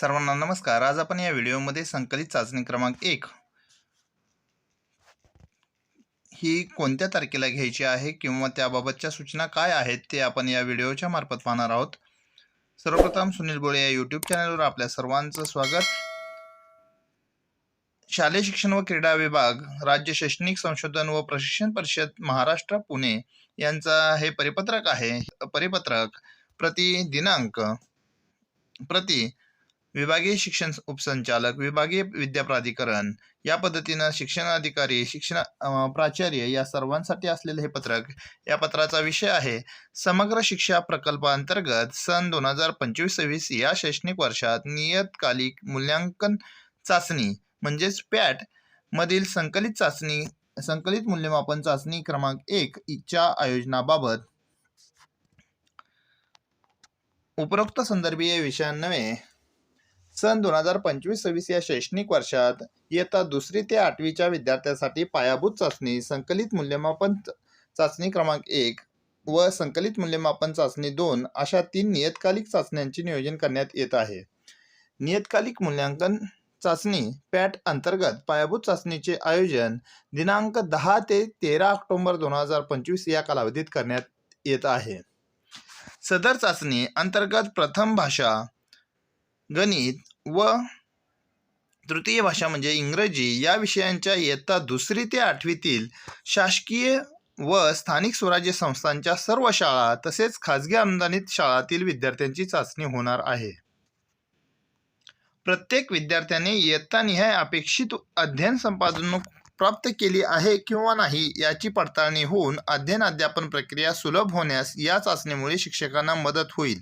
सर्वांना नमस्कार. आज आपण या व्हिडिओमध्ये संकलित चाचणी क्रमांक एक ही कोणत्या तारखेला घ्यायची आहे किंवा त्याबाबतच्या सूचना काय आहेत ते आपण या व्हिडिओच्या मार्फत पाहणार आहोत. सर्वप्रथम सुनील गोळे या यूट्यूब चॅनलवर आपल्या सर्वांचं स्वागत. शालेय शिक्षण व क्रीडा विभाग राज्य शैक्षणिक संशोधन व प्रशिक्षण परिषद महाराष्ट्र पुणे यांचा हे परिपत्रक आहे. परिपत्रक प्रति दिनांक प्रति विभागीय शिक्षण उपसंचालक विभागीय विद्या प्राधिकरण या पद्धतीनं शिक्षणाधिकारी शिक्षण प्राचार्य या सर्वांसाठी असलेले हे पत्रक या पत्राचा विषय आहे समग्र शिक्षा प्रकल्पांतर्गत सन दोन हजार पंचवीस सव्वीस या शैक्षणिक वर्षात नियतकालिक मूल्यांकन चाचणी म्हणजेच पॅट मधील संकलित चाचणी संकलित मूल्यमापन चाचणी क्रमांक एक च्या आयोजनाबाबत उपरोक्त संदर्भीय विषयांनवे सन दोन हजार पंचवीस सव्वीस या शैक्षणिक वर्षात इयत्ता दुसरी ते आठवीच्या विद्यार्थ्यांसाठी पायाभूत चाचणी संकलित मूल्यमापन च- चाचणी क्रमांक एक व संकलित मूल्यमापन चाचणी दोन अशा तीन नियतकालिक चाचण्यांचे नियोजन करण्यात येत आहे. नियतकालिक मूल्यांकन चाचणी पॅट अंतर्गत पायाभूत चाचणीचे आयोजन दिनांक दहा ते तेरा ऑक्टोबर दोन हजार पंचवीस या कालावधीत करण्यात येत आहे. सदर चाचणी अंतर्गत प्रथम भाषा गणित व तृतीय भाषा म्हणजे इंग्रजी या विषयांच्या इयत्ता दुसरी ते आठवीतील शासकीय व स्थानिक स्वराज्य संस्थांच्या सर्व शाळा तसेच खाजगी अनुदानित शाळातील विद्यार्थ्यांची चाचणी होणार आहे. प्रत्येक विद्यार्थ्याने इयत्तानिहाय अपेक्षित अध्ययन संपादन प्राप्त केली आहे किंवा नाही याची पडताळणी होऊन अध्ययन अध्यापन प्रक्रिया सुलभ होण्यास या चाचणीमुळे शिक्षकांना मदत होईल.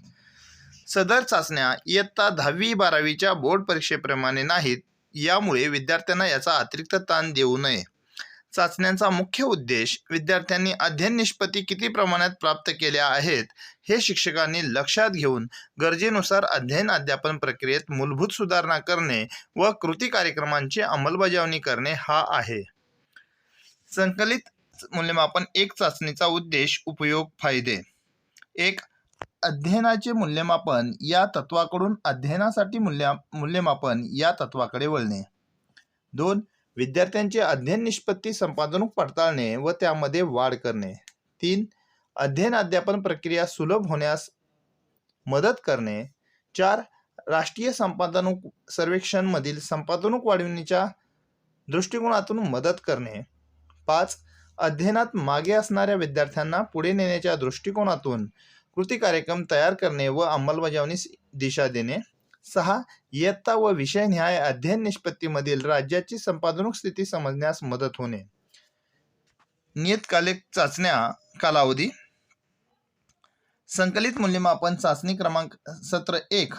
सदर चाचण्या इयत्ता दहावी बारावीच्या बोर्ड परीक्षेप्रमाणे नाहीत. यामुळे विद्यार्थ्यांना याचा अतिरिक्त ताण देऊ नये. चाचण्यांचा मुख्य उद्देश विद्यार्थ्यांनी अध्ययन निष्पत्ती किती प्रमाणात प्राप्त केल्या आहेत हे शिक्षकांनी लक्षात घेऊन गरजेनुसार अध्ययन अध्यापन प्रक्रियेत मूलभूत सुधारणा करणे व कृती कार्यक्रमांची अंमलबजावणी करणे हा आहे. संकलित मूल्यमापन एक चाचणीचा उद्देश उपयोग फायदे एक अध्ययनाचे मूल्यमापन या तत्वाकडून अध्ययनासाठी मूल्या मूल्यमापन या तत्वाकडे वळणे. दोन विद्यार्थ्यांचे अध्ययन निष्पत्ती संपादनूक पडताळणे व त्यामध्ये वाढ करणे. तीन अध्ययन अध्यापन प्रक्रिया सुलभ होण्यास मदत करणे. चार राष्ट्रीय संपादनूक सर्वेक्षणमधील संपादनूक वाढविण्याच्या दृष्टिकोनातून मदत करणे. पाच अध्ययनात मागे असणाऱ्या विद्यार्थ्यांना पुढे नेण्याच्या दृष्टिकोनातून कृती कार्यक्रम तयार करणे व अंमलबजावणीस दिशा देणे. सहा इयत्ता व न्याय अध्ययन निष्पत्तीमधील राज्याची संपादनूक स्थिती समजण्यास मदत होणे. नियतकालिक चाचण्या कालावधी. संकलित मूल्यमापन चाचणी क्रमांक सत्र एक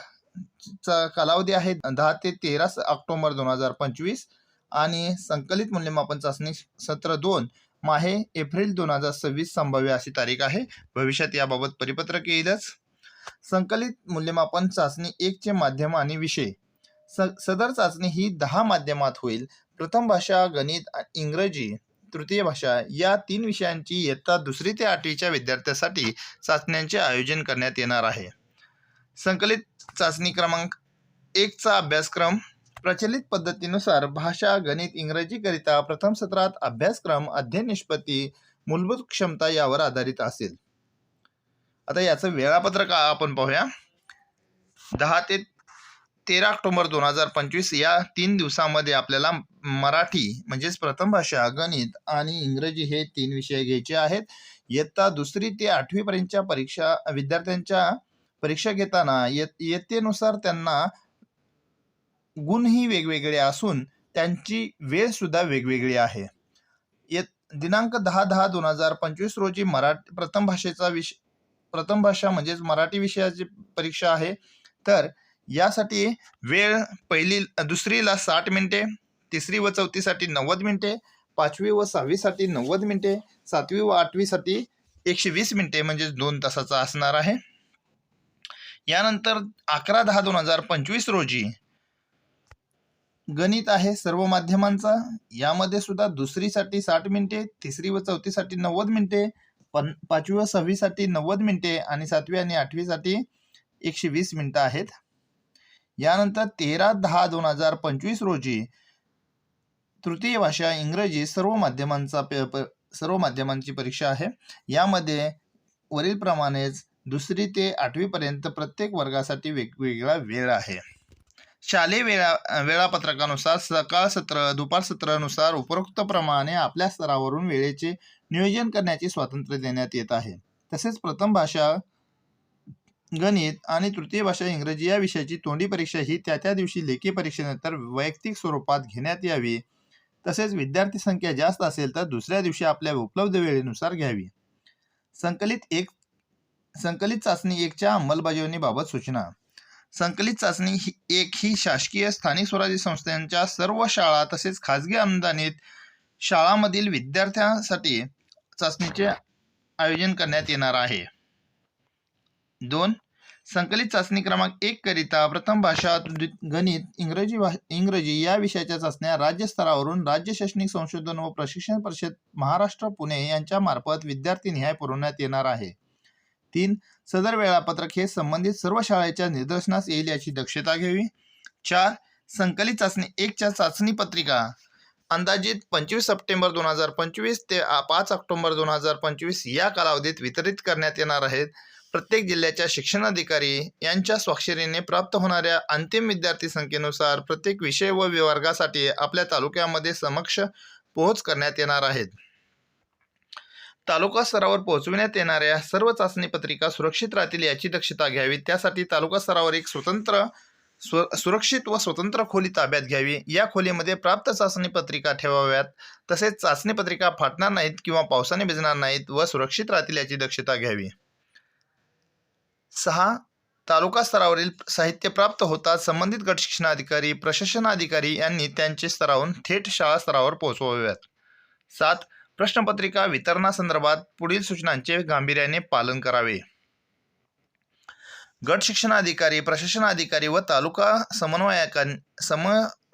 चा कालावधी आहे दहा ते तेरा ऑक्टोबर दोन हजार पंचवीस आणि संकलित मूल्यमापन चाचणी सत्र दोन माहे एप्रिल दोन हजार सव्वीस संभाव्य अशी तारीख आहे. भविष्यात याबाबत परिपत्रक येईलच. संकलित मूल्यमापन चाचणी एकचे माध्यम आणि विषय. स सदर चाचणी ही दहा माध्यमात होईल. प्रथम भाषा गणित इंग्रजी तृतीय भाषा या तीन विषयांची इयत्ता दुसरी ते आठवीच्या विद्यार्थ्यासाठी चाचण्यांचे आयोजन करण्यात येणार आहे. संकलित चाचणी क्रमांक एकचा अभ्यासक्रम प्रचलित पद्धतीनुसार भाषा गणित इंग्रजीकरिता प्रथम सत्रात अभ्यासक्रम अध्ययन निष्पत्ती मूलभूत क्षमता यावर आधारित असेल. आता याचं वेळापत्रक आपण पाहूया. दहा ते तेरा ऑक्टोबर दोन हजार पंचवीस या तीन दिवसामध्ये आपल्याला मराठी म्हणजेच प्रथम भाषा गणित आणि इंग्रजी हे तीन विषय घ्यायचे आहेत. इयत्ता दुसरी ते आठवीपर्यंतच्या परीक्षा विद्यार्थ्यांच्या परीक्षा घेताना येत इयत्तेनुसार त्यांना गुणही वेगवेगळे असून त्यांची वेळ सुद्धा वेगवेगळी आहे. येत दिनांक दहा दहा दोन हजार पंचवीस रोजी मराठी प्रथम भाषेचा विष प्रथम भाषा म्हणजेच मराठी विषयाची परीक्षा आहे. तर यासाठी वेळ पहिली दुसरीला साठ मिनिटे तिसरी व चौथीसाठी नव्वद मिनिटे पाचवी व सहावीसाठी नव्वद मिनिटे सातवी व आठवीसाठी एकशे वीस मिनिटे म्हणजेच दोन तासाचा असणार आहे. यानंतर अकरा दहा दोन हजार पंचवीस रोजी गणित आहे सर्व माध्यमांचा. यामध्ये सुद्धा दुसरीसाठी साठ मिनिटे तिसरी व चौथीसाठी नव्वद मिनिटे पण पाचवी व सहावीसाठी नव्वद मिनिटे आणि सातवी आणि आठवीसाठी एकशे वीस मिनिटं आहेत. यानंतर तेरा दहा दोन हजार पंचवीस रोजी तृतीय भाषा इंग्रजी सर्व माध्यमांचा पेपर सर्व माध्यमांची परीक्षा आहे. यामध्ये वरीलप्रमाणेच दुसरी ते आठवीपर्यंत प्रत्येक वर्गासाठी वेगवेगळा वेळ आहे. शालेय वेळा वेळापत्रकानुसार सकाळ सत्र दुपार सत्रानुसार उपरोक्तप्रमाणे आपल्या स्तरावरून वेळेचे नियोजन करण्याचे स्वातंत्र्य देण्यात येत आहे. तसेच प्रथम भाषा गणित आणि तृतीय भाषा इंग्रजी या विषयाची तोंडी परीक्षा ही त्या त्या दिवशी लेखी परीक्षेनंतर वैयक्तिक स्वरूपात घेण्यात यावी. तसेच विद्यार्थी संख्या जास्त असेल तर दुसऱ्या दिवशी आपल्या उपलब्ध वेळेनुसार घ्यावी. संकलित एक संकलित चाचणी एकच्या अंमलबजावणीबाबत सूचना. संकलित चाचणी ही एक ही शासकीय स्थानिक स्वराज्य संस्थांच्या सर्व शाळा तसेच खाजगी अनुदानित शाळांमधील विद्यार्थ्यांसाठी चाचणीचे आयोजन करण्यात येणार आहे. दोन संकलित चाचणी क्रमांक एक करिता प्रथम भाषा गणित इंग्रजी भा इंग्रजी या विषयाच्या चाचण्या राज्य स्तरावरून राज्य शैक्षणिक संशोधन व प्रशिक्षण परिषद महाराष्ट्र पुणे यांच्या मार्फत विद्यार्थी निहाय पुरवण्यात येणार आहे. तीन सदर वेळापत्रक हे संबंधित सर्व शाळेच्या निदर्शनास येईल याची दक्षता घ्यावी. चार संकलित चाचणी एकच्या चाचणी पत्रिका. अंदाजित पंचवीस सप्टेंबर दोन हजार पंचवीस ते पाच ऑक्टोबर दोन हजार पंचवीस या कालावधीत वितरित करण्यात येणार आहेत. प्रत्येक जिल्ह्याच्या शिक्षणाधिकारी यांच्या स्वाक्षरीने प्राप्त होणाऱ्या अंतिम विद्यार्थी संख्येनुसार प्रत्येक विषय व विवर्गासाठी आपल्या तालुक्यामध्ये समक्ष पोहोच करण्यात येणार आहेत. तालुका स्तरावर पोहोचविण्यात येणाऱ्या सर्व चाचणी पत्रिका सुरक्षित राहतील याची दक्षता घ्यावी. त्यासाठी तालुका स्तरावर एक स्वतंत्र स्व सुरक्षित व स्वतंत्र खोली ताब्यात घ्यावी. या खोलीमध्ये प्राप्त चाचणी पत्रिका ठेवाव्यात. तसेच चाचणी पत्रिका फाटणार नाहीत किंवा पावसाने भिजणार नाहीत व सुरक्षित राहतील याची दक्षता घ्यावी. सहा तालुका स्तरावरील साहित्य प्राप्त होताच संबंधित गट शिक्षणाधिकारी प्रशासनाधिकारी यांनी त्यांचे स्तरावरून थेट शाळा स्तरावर पोहोचवाव्यात. सात प्रश्नपत्रिका वितरणासंदर्भात पुढील सूचनांचे गांभीर्याने पालन करावे. गट प्रशासन अधिकारी व तालुका समन्वयकां सम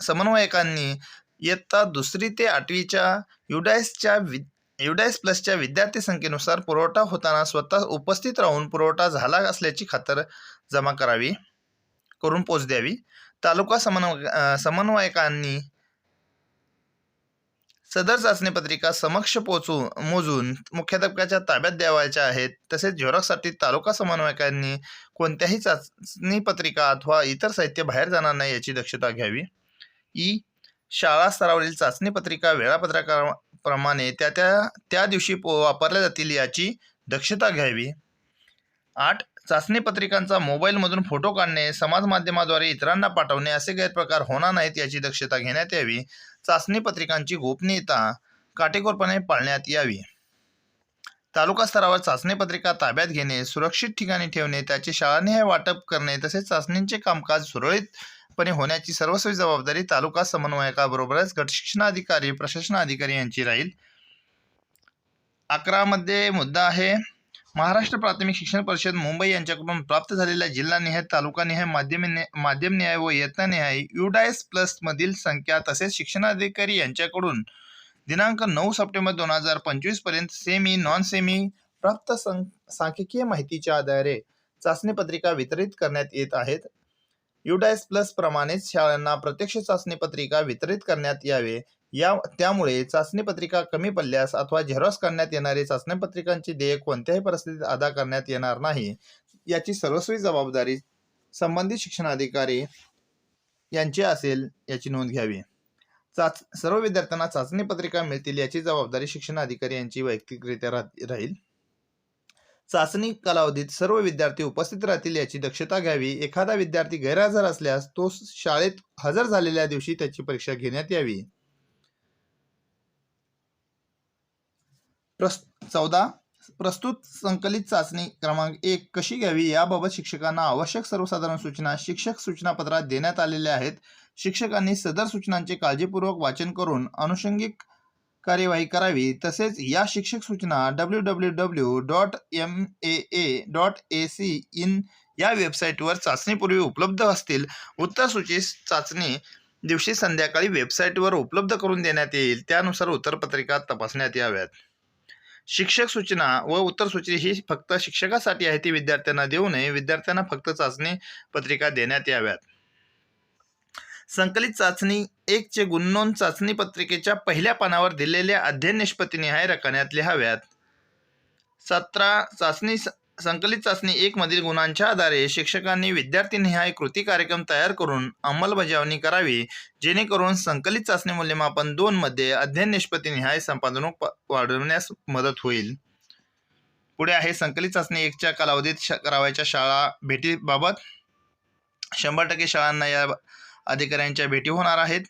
समन्वयकांनी इयत्ता दुसरी ते आठवीच्या युडायसच्या वि युडायस प्लसच्या विद्यार्थी संख्येनुसार पुरवठा होताना स्वतः उपस्थित राहून पुरवठा झाला असल्याची खातर जमा करावी करून पोच द्यावी. तालुका समन्वय समन्वयकांनी सदर चाचणी पत्रिका समक्ष पोचू मोजून मुख्याध्यापकाच्या ताब्यात द्यावायच्या आहेत. तसेच झेरॉक्ससाठी तालुका समन्वयकांनी कोणत्याही चाचणी पत्रिका अथवा इतर साहित्य बाहेर जाणार नाही याची दक्षता घ्यावी. ई. शाळा स्तरावरील चाचणी पत्रिका वेळापत्रकाप्रमाणे त्या त्या त्या दिवशी पो वापरल्या जातील याची दक्षता घ्यावी. आठ. चाचणी पत्रिकांचा मोबाईलमधून फोटो काढणे समाज माध्यमाद्वारे इतरांना पाठवणे असे गैरप्रकार होणार नाहीत याची दक्षता घेण्यात यावी. चाचणी पत्रिकांची गोपनीयता काटेकोरपणे पाळण्यात यावी. तालुका स्तरावर चाचणी पत्रिका ताब्यात घेणे सुरक्षित ठिकाणी ठेवणे त्याचे शाळानिहाय वाटप करणे तसेच चाचणींचे कामकाज सुरळीतपणे होण्याची सर्वस्वी जबाबदारी तालुका समन्वयकाबरोबरच गटशिक्षणाधिकारी प्रशासन प्रशासनाधिकारी यांची राहील. अकरामध्ये मुद्दा आहे महाराष्ट्र प्राथमिक शिक्षण परिषद मुंबई यांच्याकडून प्राप्त झालेल्या जिल्हानिहाय तालुकानिहाय माध्यम माध्यमनिहाय व इयत्तानिहाय युडायस प्लसमधील संख्या तसेच शिक्षणाधिकारी यांच्याकडून दिनांक नऊ सप्टेंबर दोन हजार पंचवीसपर्यंत सेमी नॉन सेमी प्राप्त सं सांख्यिकीय माहितीच्या आधारे चाचणी पत्रिका वितरित करण्यात येत आहेत. युडायस प्लस प्रमाणेच शाळांना प्रत्यक्ष चाचणी पत्रिका वितरित करण्यात यावे. या त्यामुळे चाचणी पत्रिका कमी पडल्यास अथवा झेरॉक्स करण्यात येणारे चाचणी पत्रिकांची देय कोणत्याही परिस्थितीत अदा करण्यात येणार नाही. याची सर्वस्वी जबाबदारी संबंधित शिक्षणाधिकारी यांची असेल याची नोंद घ्यावी. चाच सर्व विद्यार्थ्यांना चाचणी पत्रिका मिळतील याची जबाबदारी शिक्षण अधिकारी यांची वैयक्तिकरित्या राहील. चाचणी कालावधीत सर्व विद्यार्थी उपस्थित राहतील याची दक्षता घ्यावी. एखादा विद्यार्थी गैरहजर असल्यास तो शाळेत हजर झालेल्या दिवशी त्याची परीक्षा घेण्यात यावी. प्रस् चौदा प्रस्तुत संकलित चाचणी क्रमांक एक कशी घ्यावी याबाबत शिक्षकांना आवश्यक सर्वसाधारण सूचना शिक्षक सूचनापत्रात देण्यात आलेल्या आहेत. शिक्षकांनी सदर सूचनांचे काळजीपूर्वक वाचन करून अनुषंगिक कार्यवाही करावी. तसेच या शिक्षक सूचना W W W dot M A A dot A C in या वेबसाईटवर चाचणीपूर्वी उपलब्ध असतील. उत्तरसूची चाचणी दिवशी संध्याकाळी वेबसाईटवर उपलब्ध करून देण्यात येईल. त्यानुसार उत्तरपत्रिका तपासण्यात याव्यात. शिक्षक सूचना व उत्तर सूचना ही फक्त शिक्षकासाठी आहे ती विद्यार्थ्यांना देऊ नये. विद्यार्थ्यांना फक्त चाचणी पत्रिका देण्यात याव्यात. संकलित चाचणी एक चे गुणनोंद चाचणी पत्रिकेच्या पहिल्या पानावर दिलेल्या अध्ययन निष्पत्तीनिहाय रकान्यात लिहाव्यात सतरा चाचणी संकलित चाचणी एक मधील गुणांच्या आधारे शिक्षकांनी विद्यार्थीनिहाय कृती कार्यक्रम तयार करून अंमलबजावणी करावी जेणेकरून संकलित चाचणी मूल्यमापन दोन मध्ये अध्ययन निष्पत्तीनिहाय संपादनूक वाढवण्यास मदत होईल. पुढे आहे संकलित चाचणी एकच्या कालावधीत श- करावयाच्या शाळा भेटीबाबत. शंभर टक्के शाळांना या अधिकाऱ्यांच्या भेटी होणार आहेत.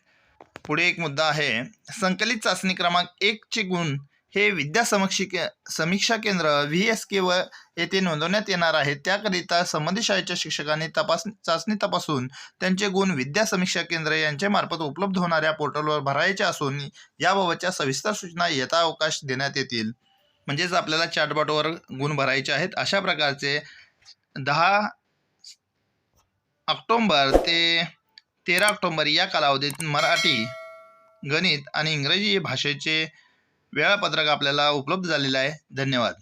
पुढे एक मुद्दा आहे. संकलित चाचणी क्रमांक एकचे गुण हे विद्या समक्षी के समीक्षा केंद्र व्ही एस के व येथे नोंदवण्यात येणार आहे. त्याकरिता संबंधित शाळेच्या शिक्षकांनी तपास चाचणी तपासून त्यांचे गुण विद्या समीक्षा केंद्र यांच्यामार्फत उपलब्ध होणाऱ्या पोर्टलवर भरायचे असून याबाबतच्या सविस्तर सूचना यथावकाश देण्यात येतील. म्हणजेच आपल्याला चॅटबॉटवर गुण भरायचे आहेत. अशा प्रकारचे दहा ऑक्टोंबर ते तेरा ऑक्टोंबर या कालावधीत मराठी गणित आणि इंग्रजी भाषेचे वेळापत्रक आपल्याला उपलब्ध झालेलं आहे. धन्यवाद.